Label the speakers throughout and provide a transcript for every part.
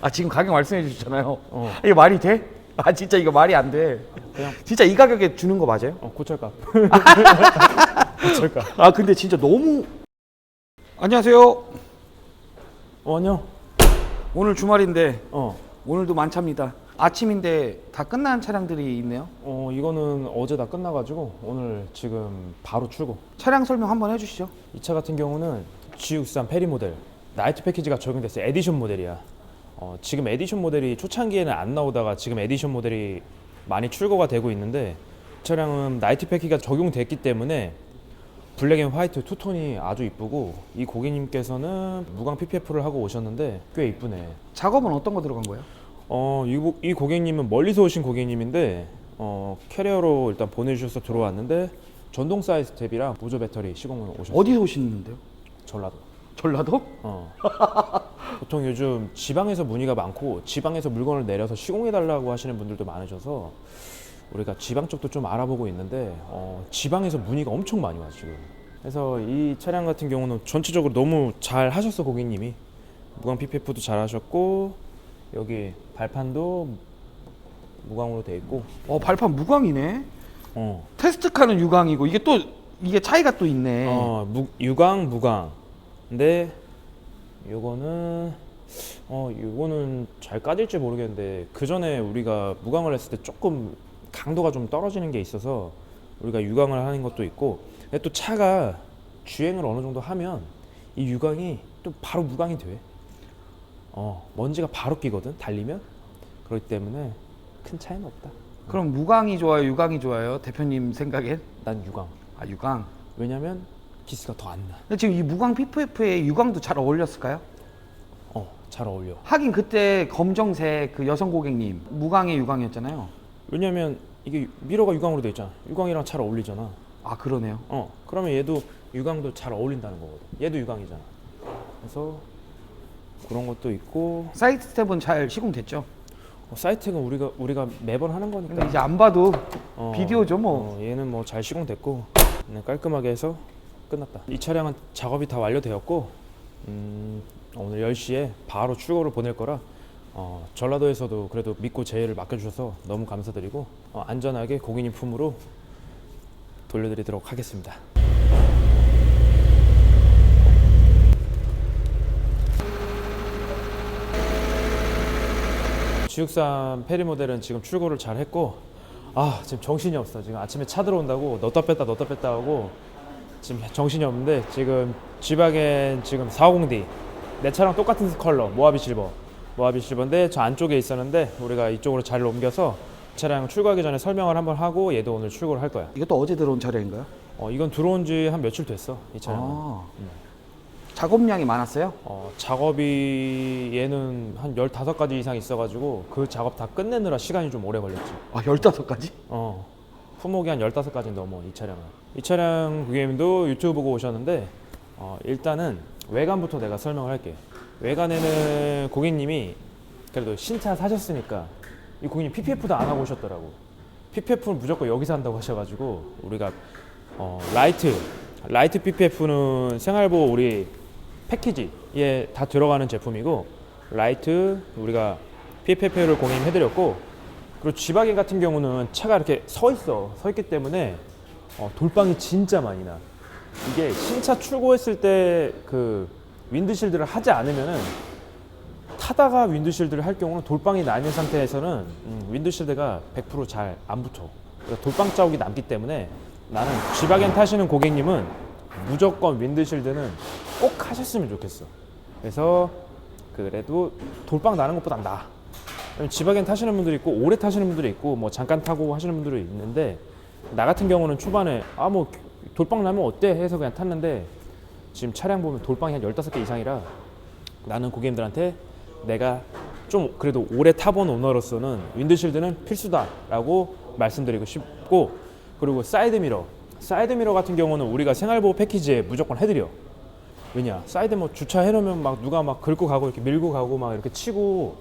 Speaker 1: 아 지금 가격 말씀해 주셨잖아요.
Speaker 2: 어.
Speaker 1: 이게 말이 돼? 아 진짜 이거 말이 안 돼.
Speaker 2: 그냥
Speaker 1: 진짜 이 가격에 주는 거 맞아요?
Speaker 2: 어, 고철값. 고철값.
Speaker 1: 아 근데 진짜 너무 안녕하세요.
Speaker 2: 어, 안녕.
Speaker 1: 오늘 주말인데
Speaker 2: 어.
Speaker 1: 오늘도 만차입니다. 아침인데 다 끝난 차량들이 있네요.
Speaker 2: 어, 이거는 어제 다 끝나가지고 오늘 지금 바로 출고.
Speaker 1: 차량 설명 한번 해주시죠.
Speaker 2: 이 차 같은 경우는 G63 페리 모델 나이트 패키지가 적용됐어요. 에디션 모델이야. 어, 지금 에디션 모델이 초창기에는 안 나오다가 지금 에디션 모델이 많이 출고가 되고 있는데 이 차량은 나이트 패키지가 적용됐기 때문에 블랙 앤 화이트 투톤이 아주 이쁘고 이 고객님께서는 무광 PPF를 하고 오셨는데 꽤 이쁘네.
Speaker 1: 작업은 어떤 거 들어간 거예요?
Speaker 2: 어, 이, 고- 이 고객님은 멀리서 오신 고객님인데 어, 캐리어로 일단 보내주셔서 들어왔는데 전동 사이즈 탭이랑 보조 배터리 시공을 오셨어요.
Speaker 1: 어디서 오시는데요?
Speaker 2: 전라도.
Speaker 1: 전라도?
Speaker 2: 어. 보통 요즘 지방에서 문의가 많고 지방에서 물건을 내려서 시공해 달라고 하시는 분들도 많으셔서 우리가 지방 쪽도 좀 알아보고 있는데 어, 지방에서 문의가 엄청 많이 와요 지금. 그래서 이 차량 같은 경우는 전체적으로 너무 잘 하셨어 고객님이 무광 PPF도 잘 하셨고 여기 발판도 무광으로 돼 있고
Speaker 1: 어 발판 무광이네.
Speaker 2: 어,
Speaker 1: 테스트카는 유광이고 이게 또 이게 차이가 또 있네.
Speaker 2: 어 무, 유광 무광 근데 요거는 어 요거는 잘 까질지 모르겠는데 그 전에 우리가 무광을 했을 때 조금 강도가 좀 떨어지는 게 있어서 우리가 유광을 하는 것도 있고 근데 또 차가 주행을 어느 정도 하면 이 유광이 또 바로 무광이 돼. 어 먼지가 바로 끼거든 달리면 그렇기 때문에 큰 차이는 없다.
Speaker 1: 그럼 무광이 좋아요, 유광이 좋아요? 대표님 생각엔?
Speaker 2: 난 유광.
Speaker 1: 아 유광.
Speaker 2: 왜냐면 기스가 더 안 나.
Speaker 1: 근데 지금 이 무광 PPF에 유광도 잘 어울렸을까요?
Speaker 2: 어 잘 어울려.
Speaker 1: 하긴 그때 검정색 그 여성 고객님 무광의 유광이었잖아요.
Speaker 2: 왜냐면 이게 미러가 유광으로 돼 있잖아. 유광이랑 잘 어울리잖아.
Speaker 1: 아 그러네요.
Speaker 2: 어, 그러면 얘도 유광도 잘 어울린다는 거거든. 얘도 유광이잖아. 그래서 그런 것도 있고
Speaker 1: 사이드 스텝은 잘 시공됐죠?
Speaker 2: 어, 사이트는 우리가 우리가 매번 하는 거니까.
Speaker 1: 근데 이제 안 봐도
Speaker 2: 어,
Speaker 1: 비디오죠 뭐.
Speaker 2: 어, 얘는 뭐 잘 시공됐고 네, 깔끔하게 해서 끝났다. 이 차량은 작업이 다 완료되었고 음, 오늘 10시에 바로 출고를 보낼 거라 어, 전라도에서도 그래도 믿고 제의를 맡겨주셔서 너무 감사드리고 어, 안전하게 고객님 품으로 돌려드리도록 하겠습니다. G63 페리 모델은 지금 출고를 잘 했고 아 지금 정신이 없어 지금 아침에 차 들어온다고 넣다 뺐다 넣다 뺐다 하고 지금 정신이 없는데 지금 G박엔 지금 450D 내 차랑 똑같은 컬러 모하비 실버 모하비 실버인데 저 안쪽에 있었는데 우리가 이쪽으로 잘 옮겨서 차량 출고하기 전에 설명을 한번 하고 얘도 오늘 출고를 할 거야
Speaker 1: 이것도 어제 들어온 차량인가요?
Speaker 2: 어, 이건 들어온 지 한 며칠 됐어 이 차량은
Speaker 1: 아. 작업량이 많았어요?
Speaker 2: 어, 작업이 얘는 한 15가지 이상 있어가지고 그 작업 다 끝내느라 시간이 좀 오래 걸렸지
Speaker 1: 아 15가지?
Speaker 2: 어, 품목이 한 15가지 넘어 이 차량은 이 차량 고객님도 유튜브 보고 오셨는데 어, 일단은 외관부터 내가 설명을 할게. 외관에는 고객님이 그래도 신차 사셨으니까 이 고객님 PPF도 안 하고 오셨더라고. PPF는 무조건 여기서 한다고 하셔가지고 우리가 어, 라이트 라이트 PPF는 생활보호 우리 패키지에 다 들어가는 제품이고 라이트 우리가 PPF를 공임해드렸고 그리고 G박인 같은 경우는 차가 이렇게 서 있어. 서 있기 때문에 어, 돌방이 진짜 많이 나. 이게 신차 출고했을 때 그 윈드실드를 하지 않으면은 타다가 윈드실드를 할 경우는 돌방이 나 있는 상태에서는 음, 윈드실드가 100%잘 안 붙어. 그러니까 돌방 자국이 남기 때문에 나는 G박엔 타시는 고객님은 무조건 윈드실드는 꼭 하셨으면 좋겠어. 그래서 그래도 돌방 나는 것보다 왜냐면 지박엔 타시는 분들이 있고 오래 타시는 분들이 있고 뭐 잠깐 타고 하시는 분들이 있는데 나 같은 경우는 초반에 아 뭐 돌방 나면 어때? 해서 그냥 탔는데 지금 차량 보면 돌방이 한 15개 이상이라 나는 고객님들한테 내가 좀 그래도 오래 타본 오너로서는 윈드실드는 필수다라고 말씀드리고 싶고 그리고 사이드 미러. 사이드 미러 같은 경우는 우리가 생활보호 패키지에 무조건 해드려. 왜냐? 사이드 뭐 주차해 놓으면 막 누가 막 긁고 가고 이렇게 밀고 가고 막 이렇게 치고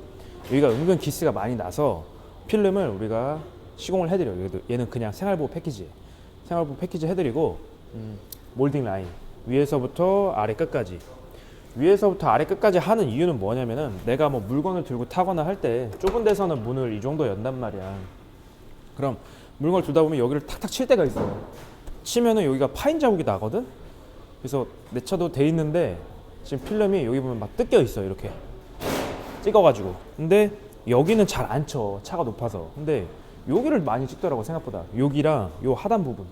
Speaker 2: 여기가 은근 기스가 많이 나서 필름을 우리가 시공을 해드려 얘도 얘는 그냥 생활보호 패키지 생활보호 패키지 해드리고 음, 몰딩 라인 위에서부터 아래 끝까지 위에서부터 아래 끝까지 하는 이유는 뭐냐면은 내가 뭐 물건을 들고 타거나 할 때 좁은 데서는 문을 이 정도 연단 말이야. 그럼 물건을 두다 보면 여기를 탁탁 칠 때가 있어. 치면은 여기가 파인 자국이 나거든. 그래서 내 차도 돼 있는데 지금 필름이 여기 보면 막 뜯겨 있어 이렇게 찍어가지고. 근데 여기는 잘 안 쳐. 차가 높아서. 근데 여기를 많이 찍더라고 생각보다. 여기랑 요 하단 부분.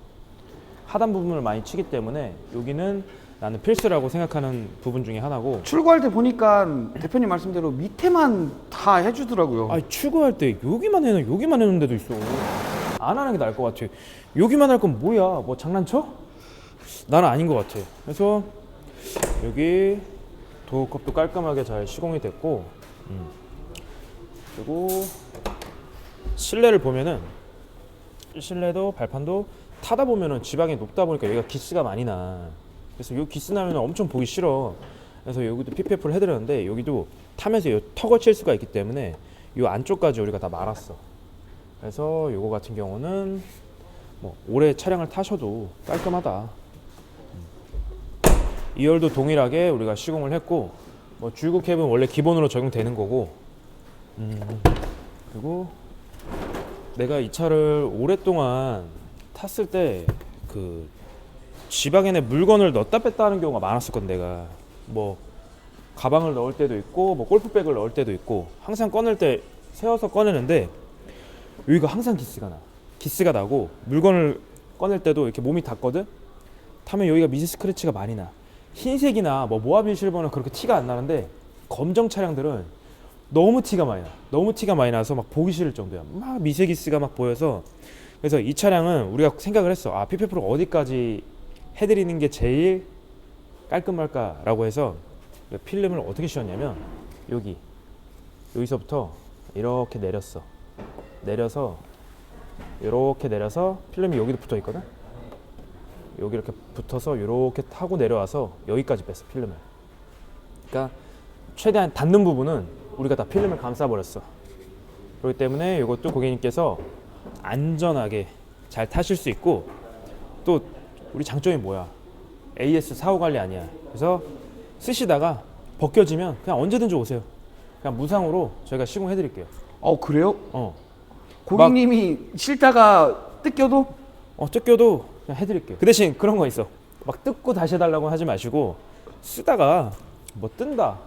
Speaker 2: 하단 부분을 많이 치기 때문에 여기는 나는 필수라고 생각하는 부분 중에 하나고
Speaker 1: 출고할 때 보니까 대표님 말씀대로 밑에만 다 해주더라고요.
Speaker 2: 아 출고할 때 여기만 해놓 여기만 해놓은 데도 있어 안 하는 게 나을 것 같아 여기만 할 건 뭐야 뭐 장난쳐? 나는 아닌 것 같아 그래서 여기 도어컵도 깔끔하게 잘 시공이 됐고 음. 그리고 실내를 보면은 실내도 발판도 타다 보면은 지방이 높다 보니까 여기가 기스가 많이 나. 그래서 요 기스 나면 엄청 보기 싫어. 그래서 여기도 PPF를 해드렸는데 여기도 타면서 요 턱을 칠 수가 있기 때문에 요 안쪽까지 우리가 다 말았어. 그래서 요거 같은 경우는 뭐 오래 차량을 타셔도 깔끔하다. 음. 2열도 동일하게 우리가 시공을 했고 뭐 줄구 캡은 원래 기본으로 적용되는 거고 음, 그리고 내가 이 차를 오랫동안 탔을 때 그 지방에내 물건을 넣었다 뺐다 하는 경우가 많았었거든 내가. 뭐 가방을 넣을 때도 있고 뭐 골프백을 넣을 때도 있고 항상 꺼낼 때 세워서 꺼내는데 여기가 항상 기스가 나. 기스가 나고 물건을 꺼낼 때도 이렇게 몸이 닿거든? 타면 여기가 미세 스크래치가 많이 나. 흰색이나 뭐 모하빌 실버는 그렇게 티가 안 나는데 검정 차량들은 너무 티가 많이 나. 너무 티가 많이 나서 막 보기 싫을 정도야. 막 미세기스가 막 보여서 그래서 이 차량은 우리가 생각을 했어. 아 PPF를 어디까지 해드리는 게 제일 깔끔할까라고 해서 필름을 어떻게 씌웠냐면 여기 여기서부터 이렇게 내렸어. 내려서 이렇게 내려서 필름이 여기도 붙어 있거든. 여기 이렇게 붙어서 이렇게 타고 내려와서 여기까지 뺐어 필름을. 그러니까 최대한 닿는 부분은 우리가 다 필름을 감싸버렸어. 그렇기 때문에 이것도 고객님께서 안전하게 잘 타실 수 있고 또 우리 장점이 뭐야? AS 사후 관리 아니야. 그래서 쓰시다가 벗겨지면 그냥 언제든지 오세요. 그냥 무상으로 저희가 시공해 드릴게요.
Speaker 1: 어 그래요?
Speaker 2: 어.
Speaker 1: 고객님이 싫다가 뜯겨도
Speaker 2: 어, 뜯겨도 그냥 해 드릴게요. 그 대신 그런 거 있어. 막 뜯고 다시 해 달라고 하지 마시고 쓰다가 뭐 뜬다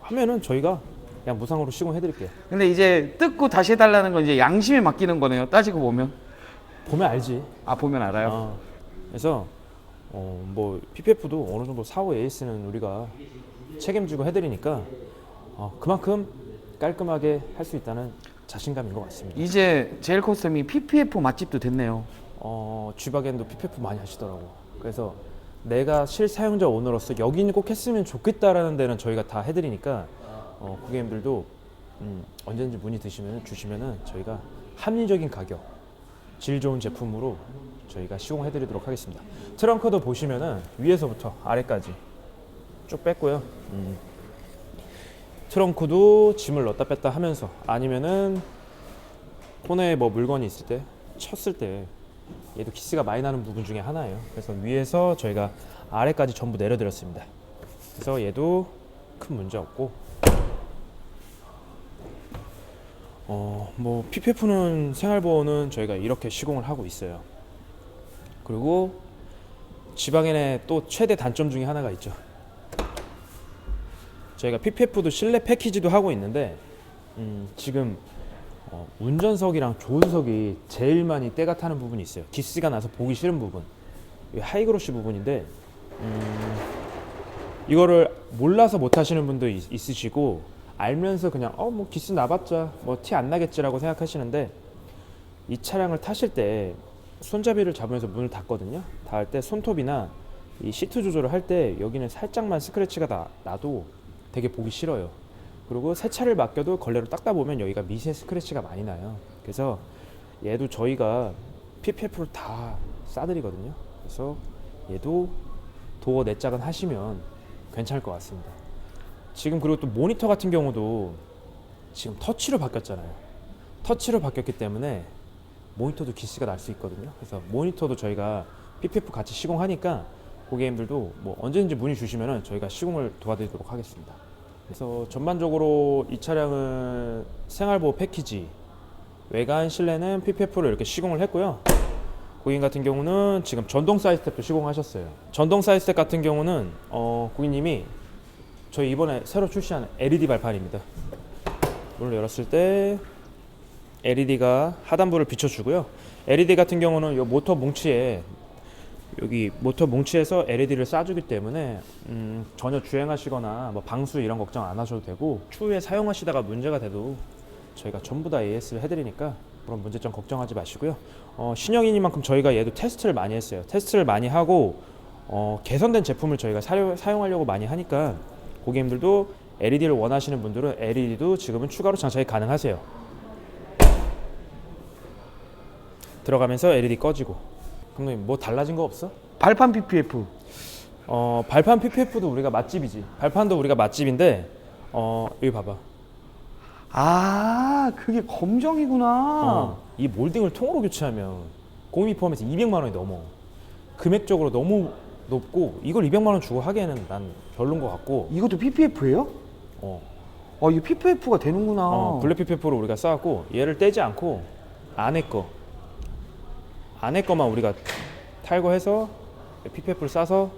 Speaker 2: 하면은 저희가 그냥 무상으로 시공해드릴게요.
Speaker 1: 근데 이제 뜯고 다시 해달라는 건 이제 양심에 맡기는 거네요. 따지고 보면
Speaker 2: 보면 알지.
Speaker 1: 아 보면 알아요.
Speaker 2: 어, 그래서 어, 뭐 PPF도 어느 정도 사후 AS는 우리가 책임지고 해드리니까 어, 그만큼 깔끔하게 할 수 있다는 자신감인 것 같습니다.
Speaker 1: 이제 제일 커스텀이 PPF 맛집도 됐네요.
Speaker 2: 어, 쥐바겐도 PPF 많이 하시더라고. 그래서 내가 실사용자 오너로서 여기는 꼭 했으면 좋겠다라는 데는 저희가 다 해드리니까 어, 고객님들도 음, 언제든지 문의 드시면 주시면은 저희가 합리적인 가격, 질 좋은 제품으로 저희가 시공해드리도록 하겠습니다. 트렁크도 보시면은 위에서부터 아래까지 쭉 뺐고요. 음. 트렁크도 짐을 넣었다 뺐다 하면서 아니면은 코너에 뭐 물건이 있을 때 쳤을 때 얘도 기스가 많이 나는 부분 중에 하나예요. 그래서 위에서 저희가 아래까지 전부 내려드렸습니다. 그래서 얘도 큰 문제 없고 어 뭐 PPF는 생활보호는 저희가 이렇게 시공을 하고 있어요. 그리고 지방엔의 또 최대 단점 중에 하나가 있죠. 저희가 PPF도 실내 패키지도 하고 있는데 음, 지금 어, 운전석이랑 조수석이 제일 많이 때가 타는 부분이 있어요. 기스가 나서 보기 싫은 부분. 이 하이그로시 부분인데 음, 이거를 몰라서 못 하시는 분도 있, 있으시고 알면서 그냥 어 뭐 기스 나봤자 뭐 티 안 나겠지라고 생각하시는데 이 차량을 타실 때 손잡이를 잡으면서 문을 닫거든요. 닫을 때 손톱이나 이 시트 조절을 할 때 여기는 살짝만 스크래치가 나, 나도 되게 보기 싫어요. 그리고 세차를 맡겨도 걸레로 닦다 보면 여기가 미세 스크래치가 많이 나요. 그래서 얘도 저희가 PPF로 다 싸드리거든요. 그래서 얘도 도어 내짝은 하시면 괜찮을 것 같습니다. 지금 그리고 또 모니터 같은 경우도 지금 터치로 바뀌었잖아요. 터치로 바뀌었기 때문에 모니터도 기스가 날 수 있거든요. 그래서 모니터도 저희가 PPF 같이 시공하니까 고객님들도 뭐 언제든지 문의 주시면은 저희가 시공을 도와드리도록 하겠습니다. 그래서 전반적으로 이 차량은 생활보호 패키지 외관 실내는 PPF로 이렇게 시공을 했고요. 고객님 같은 경우는 지금 전동 사이드 스텝도 시공하셨어요. 전동 사이드 스텝 같은 경우는 어, 고객님이 저희 이번에 새로 출시한 LED 발판입니다. 문을 열었을 때 LED가 하단부를 비춰주고요. LED 같은 경우는 이 모터 뭉치에 여기 모터 뭉치에서 LED를 쏴주기 때문에 음, 전혀 주행하시거나 뭐 방수 이런 걱정 안 하셔도 되고 추후에 사용하시다가 문제가 돼도 저희가 전부 다 AS를 해드리니까 그런 문제점 걱정하지 마시고요. 어, 신형이니만큼 저희가 얘도 테스트를 많이 했어요. 테스트를 많이 하고 어, 개선된 제품을 저희가 사용, 사용하려고 많이 하니까 고객님들도 LED를 원하시는 분들은 LED도 지금은 추가로 장착이 가능하세요. 들어가면서 LED 꺼지고. 감독님 뭐 달라진 거 없어?
Speaker 1: 발판 PPF.
Speaker 2: 어 발판 PPF도 우리가 맛집이지. 발판도 우리가 맛집인데 어 여기 봐봐.
Speaker 1: 아, 그게 검정이구나.
Speaker 2: 어, 이 몰딩을 통으로 교체하면 공임이 포함해서 200만 원이 넘어. 금액적으로 너무 높고 이걸 200만 원 주고 하기에는 난 별론 것 같고.
Speaker 1: 이것도 PPF예요?
Speaker 2: 어,
Speaker 1: 아, 이거 PPF가 되는구나.
Speaker 2: 어, 블랙 PPF로 우리가 쌓았고 얘를 떼지 않고 안에 거 안에 거만 우리가 탈거해서 PPF를 싸서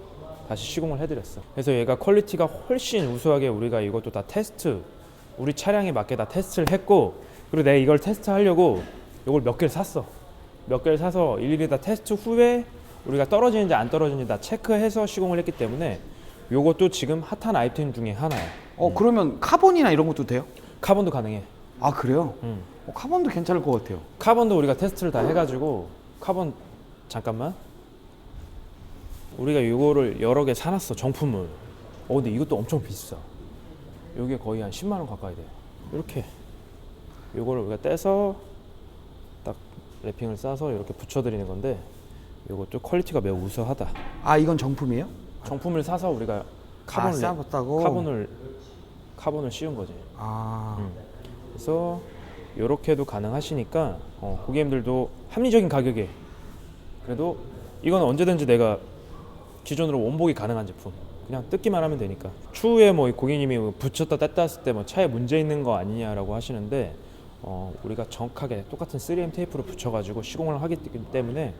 Speaker 2: 다시 시공을 해드렸어. 그래서 얘가 퀄리티가 훨씬 우수하게 우리가 이것도 다 테스트 우리 차량에 맞게 다 테스트를 했고 그리고 내가 이걸 테스트하려고 이걸 몇 개를 샀어. 몇 개를 사서 일일이 다 테스트 후에 우리가 떨어지는지 안 떨어지는지 다 체크해서 시공을 했기 때문에 이것도 지금 핫한 아이템 중에 하나야.
Speaker 1: 어, 그러면 카본이나 이런 것도 돼요?
Speaker 2: 카본도 가능해.
Speaker 1: 아, 그래요?
Speaker 2: 음.
Speaker 1: 어, 카본도 괜찮을 것 같아요.
Speaker 2: 카본도 우리가 테스트를 다 해가지고 카본 잠깐만 우리가 이거를 여러 개 사놨어 정품을 어 근데 이것도 엄청 비싸 이게 거의 한 10만 원 가까이 돼 이렇게 이거를 우리가 떼서 딱 랩핑을 싸서 이렇게 붙여드리는 건데 이것도 퀄리티가 매우 우수하다
Speaker 1: 아, 이건 정품이에요?
Speaker 2: 정품을 사서 우리가 카본을
Speaker 1: 아, 싸봤다고?
Speaker 2: 카본을 카본을 씌운 거지
Speaker 1: 아,
Speaker 2: 음. 그래서 이렇게도 가능하시니까 어, 고객님들도 합리적인 가격에 그래도 이건 언제든지 내가 기존으로 원복이 가능한 제품 그냥 뜯기만 하면 되니까 추후에 뭐 고객님이 뭐 붙였다 뗐다 했을 때 뭐 차에 문제 있는 거 아니냐라고 하시는데 어, 우리가 정확하게 똑같은 3M 테이프로 붙여가지고 시공을 하기 때문에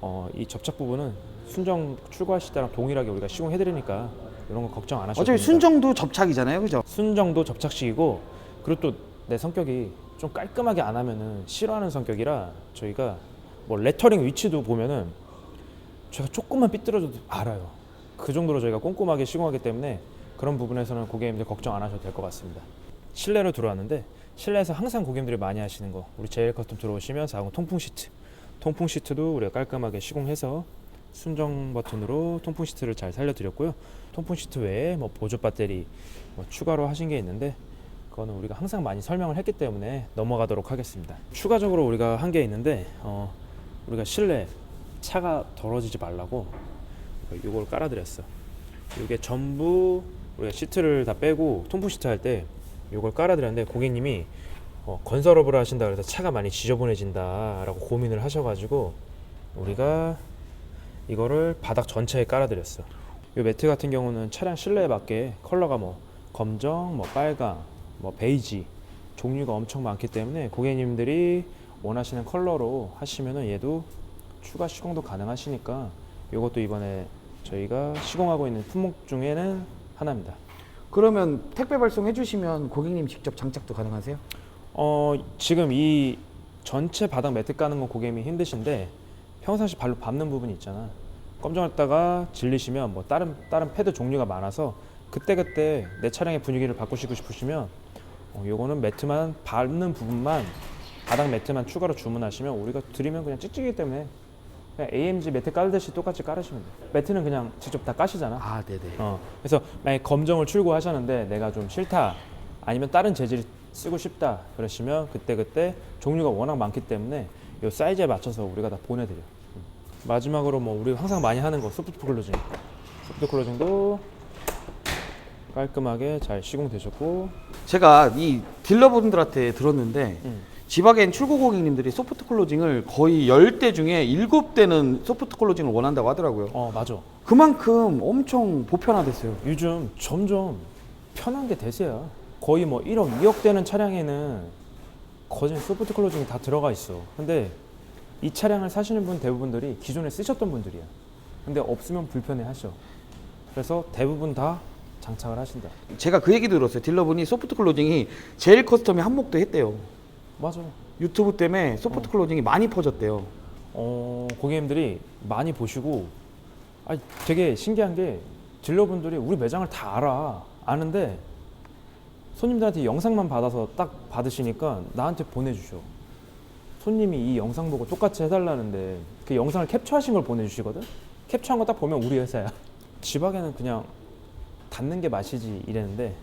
Speaker 2: 어, 이 접착 부분은 순정 출고하실 때랑 동일하게 우리가 시공해 드리니까 이런 거 걱정 안 하셔도
Speaker 1: 어차피
Speaker 2: 됩니다.
Speaker 1: 순정도 접착이잖아요, 그죠?
Speaker 2: 순정도 접착식이고 그리고 또 내 성격이 좀 깔끔하게 안 하면은 싫어하는 성격이라 저희가 뭐 레터링 위치도 보면은 제가 조금만 삐뚤어져도 알아요. 그 정도로 저희가 꼼꼼하게 시공하기 때문에 그런 부분에서는 고객님들 걱정 안 하셔도 될 것 같습니다. 실내로 들어왔는데 실내에서 항상 고객님들이 많이 하시는 거 우리 제일 커튼 들어오시면 40 통풍 시트 통풍 시트도 우리가 깔끔하게 시공해서 순정 버튼으로 통풍 시트를 잘 살려드렸고요. 통풍 시트 외에 뭐 보조 배터리 뭐 추가로 하신 게 있는데 그거는 우리가 항상 많이 설명을 했기 때문에 넘어가도록 하겠습니다. 추가적으로 우리가 한 게 있는데 어, 우리가 실내 차가 더러지지 말라고 이걸 깔아드렸어. 이게 전부 우리가 시트를 다 빼고 통풍 시트 할 때 이걸 깔아드렸는데 고객님이 어, 건설업을 하신다 그래서 차가 많이 지저분해진다라고 고민을 하셔가지고 우리가 이거를 바닥 전체에 깔아드렸어. 이 매트 같은 경우는 차량 실내에 맞게 컬러가 뭐 검정, 뭐 빨강, 뭐 베이지 종류가 엄청 많기 때문에 고객님들이 원하시는 컬러로 하시면은 얘도 추가 시공도 가능하시니까 이것도 이번에 저희가 시공하고 있는 품목 중에는 하나입니다.
Speaker 1: 그러면 택배 발송해 주시면 고객님 직접 장착도 가능하세요?
Speaker 2: 어 지금 이 전체 바닥 매트 까는 건 고객님이 힘드신데 평상시 발로 밟는 부분이 있잖아. 검정했다가 질리시면 뭐 다른 다른 패드 종류가 많아서 그때 그때 내 차량의 분위기를 바꾸시고 싶으시면 어, 요거는 매트만 밟는 부분만 바닥 매트만 추가로 주문하시면 우리가 드리면 그냥 찍찍이기 때문에 그냥 AMG 매트 깔듯이 똑같이 깔으시면 돼. 요 매트는 그냥 직접 다 까시잖아.
Speaker 1: 아, 네네.
Speaker 2: 어, 그래서 만약 검정을 출고하셨는데 내가 좀 싫다 아니면 다른 재질 쓰고 싶다 그러시면 그때 그때 종류가 워낙 많기 때문에 이 사이즈에 맞춰서 우리가 다 보내드려. 음. 마지막으로 뭐 우리 항상 많이 하는 거 소프트 클로징. 소프트 클로징도 깔끔하게 잘 시공되셨고
Speaker 1: 제가 이 딜러분들한테 들었는데
Speaker 2: 음.
Speaker 1: 지박엔 출고 고객님들이 소프트 클로징을 거의 10대 중에 7대는 소프트 클로징을 원한다고 하더라고요.
Speaker 2: 어 맞아.
Speaker 1: 그만큼 엄청 보편화됐어요.
Speaker 2: 요즘 점점 편한 게 대세야. 거의 뭐 1억, 2억 되는 차량에는 거진 소프트 클로징이 다 들어가 있어. 근데 이 차량을 사시는 분 대부분들이 기존에 쓰셨던 분들이야. 근데 없으면 불편해 하셔. 그래서 대부분 다 장착을 하신다.
Speaker 1: 제가 그 얘기 들었어요. 딜러분이 소프트 클로징이 제일 커스텀이 한몫도 했대요.
Speaker 2: 맞아.
Speaker 1: 유튜브 때문에 소프트 클로징이 많이 퍼졌대요.
Speaker 2: 어, 고객님들이 많이 보시고 아니, 되게 신기한 게 딜러분들이 우리 매장을 다 알아. 아는데 손님들한테 영상만 받아서 딱 받으시니까 나한테 보내주셔. 손님이 이 영상 보고 똑같이 해달라는데 그 영상을 캡처하신 걸 보내주시거든? 캡처한 거 딱 보면 우리 회사야. 지박에는 그냥 닫는 게 맛이지 이랬는데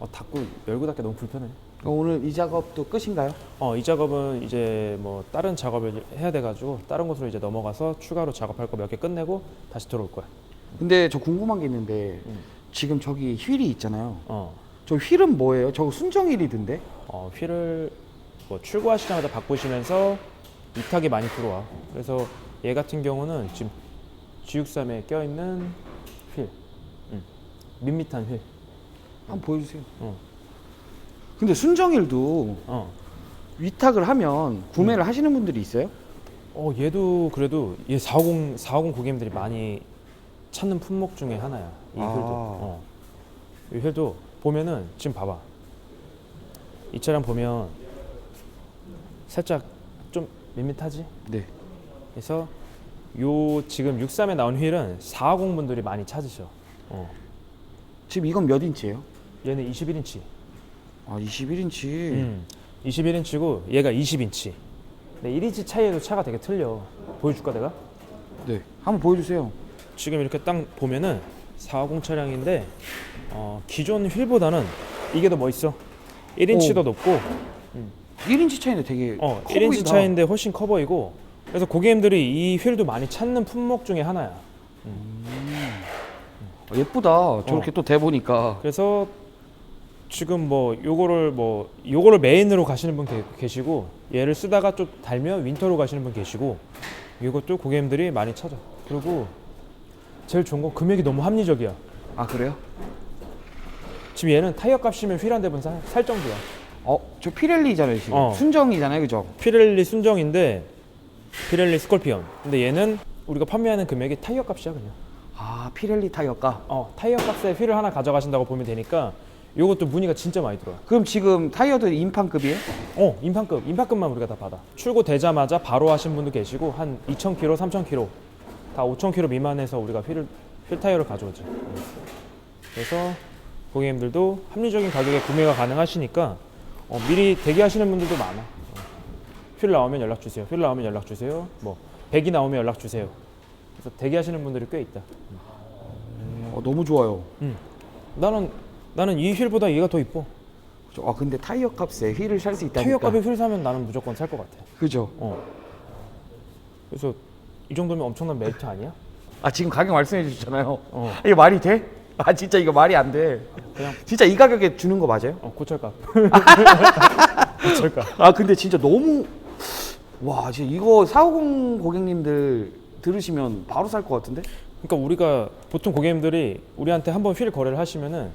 Speaker 2: 어, 닫고 열고 닫기 너무 불편해.
Speaker 1: 그럼 오늘 이 작업도 끝인가요?
Speaker 2: 어, 이 작업은 이제 뭐 다른 작업을 해야 돼가지고 다른 곳으로 이제 넘어가서 추가로 작업할 거 몇 개 끝내고 다시 들어올 거야.
Speaker 1: 근데 저 궁금한 게 있는데
Speaker 2: 음.
Speaker 1: 지금 저기 휠이 있잖아요.
Speaker 2: 어,
Speaker 1: 저 휠은 뭐예요? 저거 순정 휠이던데?
Speaker 2: 어, 휠을 뭐 출고하시자마자 바꾸시면서 이탁이 많이 들어와. 그래서 얘 같은 경우는 지금 G63에 껴있는 휠, 음, 밋밋한 휠.
Speaker 1: 한번 보여주세요.
Speaker 2: 어,
Speaker 1: 근데 순정 휠도
Speaker 2: 어.
Speaker 1: 위탁을 하면 구매를 하시는 분들이 있어요?
Speaker 2: 어, 얘도 그래도 얘 450, 450 고객님들이 많이 찾는 품목 중에 하나야. 이
Speaker 1: 아.
Speaker 2: 휠도. 어. 이 휠도 보면은 지금 봐봐. 이 차량 보면 살짝 좀 밋밋하지?
Speaker 1: 네.
Speaker 2: 그래서 요 지금 63에 나온 휠은 450 분들이 많이 찾으셔. 어.
Speaker 1: 지금 이건 몇 인치예요?
Speaker 2: 얘는 21인치.
Speaker 1: 아 21인치.
Speaker 2: 음. 21인치고 얘가 20인치. 근데 1인치 차이에도 차가 되게 틀려. 보여줄까 내가?
Speaker 1: 네. 한번 보여주세요.
Speaker 2: 지금 이렇게 딱 보면은 450 차량인데 어, 기존 휠보다는 이게 더 멋있어. 1인치
Speaker 1: 오.
Speaker 2: 더 높고
Speaker 1: 1인치 차이인데 되게
Speaker 2: 어,
Speaker 1: 커
Speaker 2: 1인치
Speaker 1: 보인다.
Speaker 2: 차인데 훨씬 커 보이고 그래서 고객님들이 이 휠도 많이 찾는 품목 중에 하나야.
Speaker 1: 어, 예쁘다. 저렇게 또 대보니까.
Speaker 2: 그래서 지금 뭐 요거를 뭐 요거를 메인으로 가시는 분 계- 계시고 얘를 쓰다가 좀 달면 윈터로 가시는 분 계시고 이것도 고객님들이 많이 찾아. 그리고 제일 좋은 건 금액이 너무 합리적이야.
Speaker 1: 아 그래요?
Speaker 2: 지금 얘는 타이어 값이면 휠한 대분 살, 살 정도야.
Speaker 1: 어, 저 피렐리잖아요 지금.
Speaker 2: 어.
Speaker 1: 순정이잖아요, 그죠?
Speaker 2: 피렐리 순정인데 피렐리 스콜피온. 근데 얘는 우리가 판매하는 금액이 타이어 값이야 그냥.
Speaker 1: 아 피렐리 타이어가.
Speaker 2: 어 타이어 값에 휠을 하나 가져가신다고 보면 되니까 요것도 문의가 진짜 많이 들어와.
Speaker 1: 그럼 지금 타이어도 인판급이에요?
Speaker 2: 어 인판급 인판급만 우리가 다 받아. 출고 되자마자 바로 하신 분도 계시고 한 2,000km, 3,000km 다 5,000km 미만에서 우리가 휠을 휠 타이어를 가져오지. 그래서 고객님들도 합리적인 가격에 구매가 가능하시니까 어, 미리 대기하시는 분들도 많아. 어. 휠 나오면 연락 주세요. 휠 나오면 연락 주세요. 뭐 100이 나오면 연락 주세요. 그래서 대기하시는 분들이 꽤 있다.
Speaker 1: 어, 너무 좋아요.
Speaker 2: 나는 나는 이 휠보다 얘가 더 이뻐.
Speaker 1: 그죠? 아 근데 타이어 값에 휠을 살 수 있다니까.
Speaker 2: 타이어 값에 휠 사면 나는 무조건 살 것 같아.
Speaker 1: 그죠?
Speaker 2: 어. 그래서 이 정도면 엄청난 메리트 아니야?
Speaker 1: 아 지금 가격 말씀해 주셨잖아요.
Speaker 2: 어.
Speaker 1: 이게 말이 돼? 아 진짜 이거 말이 안 돼.
Speaker 2: 그냥
Speaker 1: 진짜 이 가격에 주는 거 맞아요?
Speaker 2: 어, 고철값. 고철값.
Speaker 1: 아 근데 진짜 너무 와 진짜 이거 450 고객님들 들으시면 바로 살 것 같은데?
Speaker 2: 그러니까 우리가 보통 고객님들이 우리한테 한번 휠 거래를 하시면은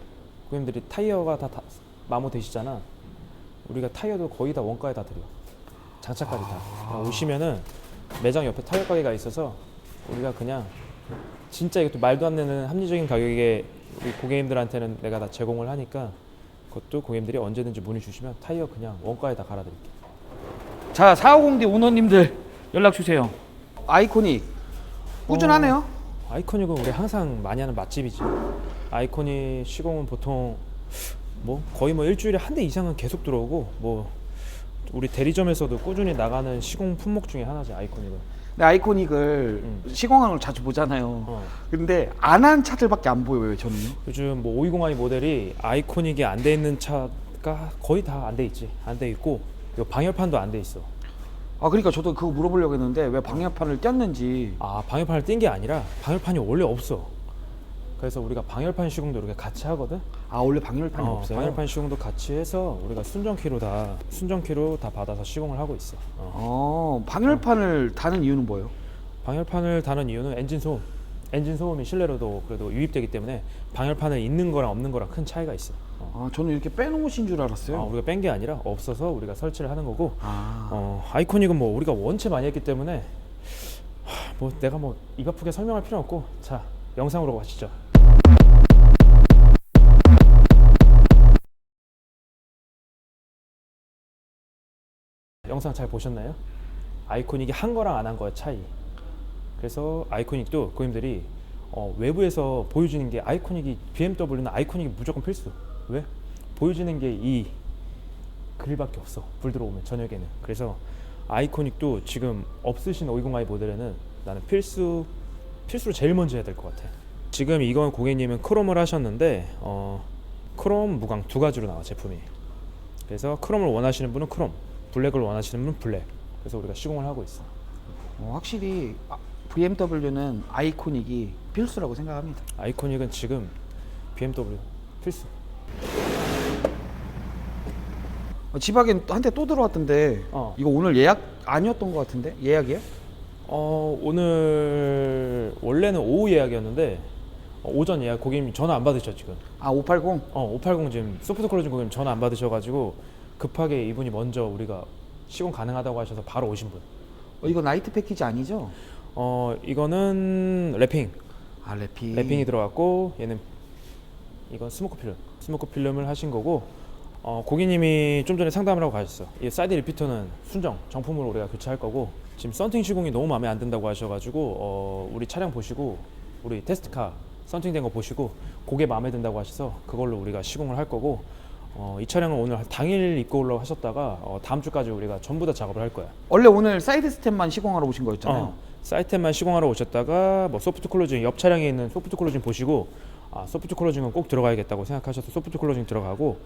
Speaker 2: 고객님들이 타이어가 다, 다 마모 되시잖아. 우리가 타이어도 거의 다 원가에 다 드려. 장착까지 다. 그러니까 오시면은 매장 옆에 타이어 가게가 있어서 우리가 그냥 진짜 이것도 말도 안 되는 합리적인 가격에 우리 고객님들한테는 내가 다 제공을 하니까 그것도 고객님들이 언제든지 문의 주시면 타이어 그냥 원가에 다 갈아드릴게.
Speaker 1: 자 450D 오너님들 연락 주세요. 아이코닉 꾸준하네요.
Speaker 2: 아이코닉은 우리 항상 많이 하는 맛집이지. 아이코닉 시공은 보통 뭐 거의 뭐 일주일에 한 대 이상은 계속 들어오고 뭐 우리 대리점에서도 꾸준히 나가는 시공 품목 중에 하나지 아이코닉은.
Speaker 1: 근데 아이코닉을
Speaker 2: 음.
Speaker 1: 걸 자주 보잖아요.
Speaker 2: 어.
Speaker 1: 근데 안 한 차들밖에 안 보여요 저는요.
Speaker 2: 요즘 뭐 5202 모델이 아이코닉이 안 돼 있는 차가 거의 다 안 돼 있지. 안 돼 있고 요 방열판도 안 돼 있어.
Speaker 1: 아 그러니까 저도 그거 물어보려고 했는데 왜 방열판을 꼈는지
Speaker 2: 아 방열판을 띈게 아니라 방열판이 원래 없어. 그래서 우리가 방열판 시공도 이렇게 같이 하거든.
Speaker 1: 아 원래 방열판이
Speaker 2: 어,
Speaker 1: 없어요?
Speaker 2: 방열판 시공도 같이 해서 우리가 순정키로 다 순정키로 다 받아서 시공을 하고 있어. 어.
Speaker 1: 어 방열판을 다는 이유는 뭐예요?
Speaker 2: 방열판을 다는 이유는 엔진 소음. 엔진 소음이 실내로도 그래도 유입되기 때문에 방열판에 있는 거랑 없는 거랑 큰 차이가 있어. 어.
Speaker 1: 아 저는 이렇게 빼놓으신 줄 알았어요.
Speaker 2: 아, 우리가 뺀 게 아니라 없어서 우리가 설치를 하는 거고
Speaker 1: 아,
Speaker 2: 어, 아이코닉은 뭐 우리가 원체 많이 했기 때문에 하, 뭐 내가 뭐 입 아프게 설명할 필요 없고 자 영상으로 가시죠. 영상 잘 보셨나요? 아이코닉이 한 거랑 안 한 거의 차이. 그래서 아이코닉도 고객님들이 어, 외부에서 보여주는 게 아이코닉이 BMW는 아이코닉이 무조건 필수. 왜? 보여주는 게이 그릴밖에 없어. 불 들어오면 저녁에는. 그래서 아이코닉도 지금 없으신 520i 모델에는 나는 필수 필수로 제일 먼저 해야 될 것 같아. 지금 이건 고객님은 크롬을 하셨는데 어, 크롬 무광 두 가지로 나와 제품이. 그래서 크롬을 원하시는 분은 크롬, 블랙을 원하시는 분은 블랙. 그래서 우리가 시공을 하고 있어.
Speaker 1: 어, 확실히 아, BMW는 아이코닉이 필수라고 생각합니다.
Speaker 2: 아이코닉은 지금 BMW 필수.
Speaker 1: 어, 지박엔 한대 또 들어왔던데
Speaker 2: 어.
Speaker 1: 이거 오늘 예약 아니었던 것 같은데 예약이에요?
Speaker 2: 어 오늘 원래는 오후 예약이었는데 어, 오전 예약 고객님 전화 안 받으셨 지금.
Speaker 1: 아 580?
Speaker 2: 어, 580 지금 소프트 클로징 고객님 전화 안 받으셔가지고 급하게 이분이 먼저 우리가 시공 가능하다고 하셔서 바로 오신 분.
Speaker 1: 어, 이거 나이트 패키지 아니죠?
Speaker 2: 어, 이거는 랩핑,
Speaker 1: 아 래피
Speaker 2: 랩핑이 들어갔고 얘는 이건 스모크 필름, 스모크 필름을 하신 거고 어, 고객님이 좀 전에 상담을 하고 가셨어. 이 사이드 리피터는 순정 정품으로 우리가 교체할 거고 지금 썬팅 시공이 너무 마음에 안 든다고 하셔가지고 어, 우리 차량 보시고 우리 테스트카 썬팅된 거 보시고 그게 마음에 든다고 하셔서 그걸로 우리가 시공을 할 거고 어, 이 차량은 오늘 당일 입고 올라고 하셨다가 어, 다음 주까지 우리가 전부 다 작업을 할 거야.
Speaker 1: 원래 오늘 사이드 스텝만 시공하러 오신 거였잖아요.
Speaker 2: 어, 사이트만 시공하러 오셨다가 뭐 소프트 클로징 옆 차량에 있는 소프트 클로징 보시고 아 소프트 클로징은 꼭 들어가야겠다고 생각하셔서 소프트 클로징 들어가고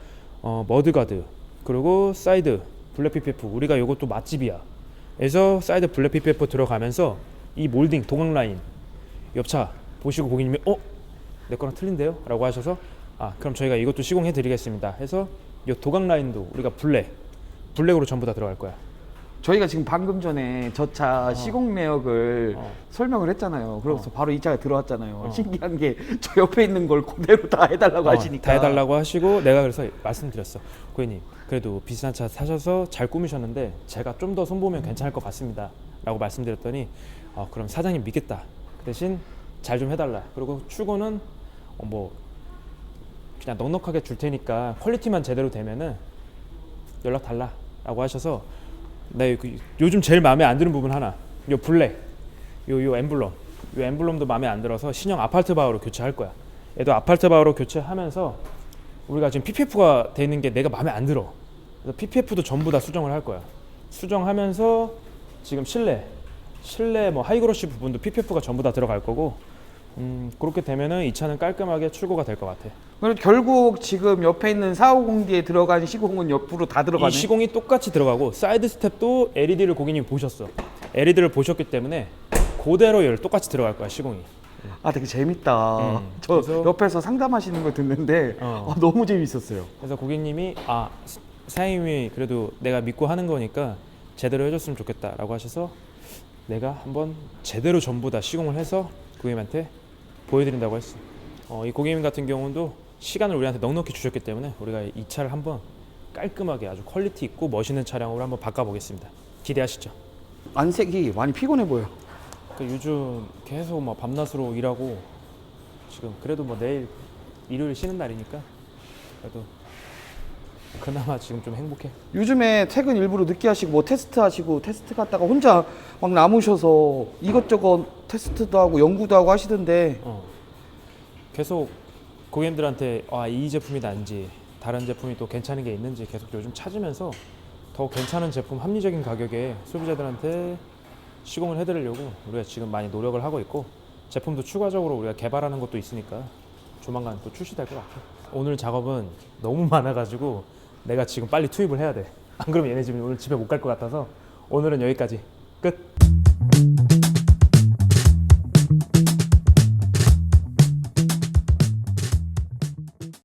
Speaker 2: 어, 머드 가드 그리고 사이드 블랙 PPF 우리가 요것도 맛집이야. 그래서 사이드 블랙 PPF 들어가면서 이 몰딩 도강 라인 옆차 보시고 고객님이 어? 내 거랑 틀린데요? 라고 하셔서 아 그럼 저희가 이것도 시공해 드리겠습니다 해서 이 도강 라인도 우리가 블랙 블랙으로 전부 다 들어갈 거야
Speaker 1: 저희가 지금 방금 전에 저 차 시공 내역을
Speaker 2: 어.
Speaker 1: 설명을 했잖아요. 그래서 바로 이 차가 들어왔잖아요.
Speaker 2: 어.
Speaker 1: 신기한 게 저 옆에 있는 걸 그대로 다 해달라고
Speaker 2: 어,
Speaker 1: 하시니까.
Speaker 2: 다 해달라고 하시고 내가 그래서 말씀드렸어 고객님 그래도 비싼 차 사셔서 잘 꾸미셨는데 제가 좀 더 손보면 괜찮을 것 같습니다 라고 말씀드렸더니 어, 그럼 사장님 믿겠다 그 대신 잘 좀 해달라 그리고 출고는 어, 뭐 그냥 넉넉하게 줄 테니까 퀄리티만 제대로 되면은 연락 달라 라고 하셔서 나 그, 요즘 제일 마음에 안 드는 부분 하나. 요 블랙. 요, 요 엠블럼. 요 엠블럼도 마음에 안 들어서 신형 아파트 바우로 교체할 거야. 얘도 아파트 바우로 교체하면서 우리가 지금 PPF가 돼 있는 게 내가 마음에 안 들어. 그래서 PPF도 전부 다 수정을 할 거야. 수정하면서 지금 실내 실내 뭐 하이그로시 부분도 PPF가 전부 다 들어갈 거고 음, 그렇게 되면은 이 차는 깔끔하게 출고가 될 것 같아
Speaker 1: 그리고 결국 지금 옆에 있는 450D에 들어간 시공은 옆으로 다 들어가네.
Speaker 2: 이 시공이 똑같이 들어가고 사이드 스텝도 LED를 고객님이 보셨어. LED를 보셨기 때문에 그대로 열 똑같이 들어갈 거야 시공이.
Speaker 1: 아 되게 재밌다.
Speaker 2: 음,
Speaker 1: 저
Speaker 2: 그래서-
Speaker 1: 옆에서 상담하시는 거 듣는데
Speaker 2: 어.
Speaker 1: 아, 너무 재밌었어요.
Speaker 2: 그래서 고객님이 아 사장님이 그래도 내가 믿고 하는 거니까 제대로 해줬으면 좋겠다라고 하셔서 내가 한번 제대로 전부 다 시공을 해서 고객님한테 보여드린다고 했어. 어, 이 고객님 같은 경우도 시간을 우리한테 넉넉히 주셨기 때문에 우리가 이 차를 한번 깔끔하게 아주 퀄리티 있고 멋있는 차량으로 한번 바꿔보겠습니다. 기대하시죠.
Speaker 1: 안색이 많이 피곤해 보여.
Speaker 2: 그 요즘 계속 막 밤낮으로 일하고 지금 그래도 뭐 내일 일요일 쉬는 날이니까 그래도 그나마 지금 좀 행복해.
Speaker 1: 요즘에 퇴근 일부러 늦게 하시고 뭐 테스트 하시고 테스트 갔다가 혼자 막 남으셔서 이것저것 테스트도 하고 연구도 하고 하시던데
Speaker 2: 어. 계속 고객님들한테 아, 이 제품이 난지 다른 제품이 또 괜찮은 게 있는지 계속 요즘 찾으면서 더 괜찮은 제품 합리적인 가격에 소비자들한테 시공을 해드리려고 우리가 지금 많이 노력을 하고 있고 제품도 추가적으로 우리가 개발하는 것도 있으니까 조만간 또 출시될 것 같아. 오늘 작업은 너무 많아가지고 내가 지금 빨리 투입을 해야 돼. 안 그러면 얘네 집이 오늘 집에 못 갈 것 같아서 오늘은 여기까지 끝.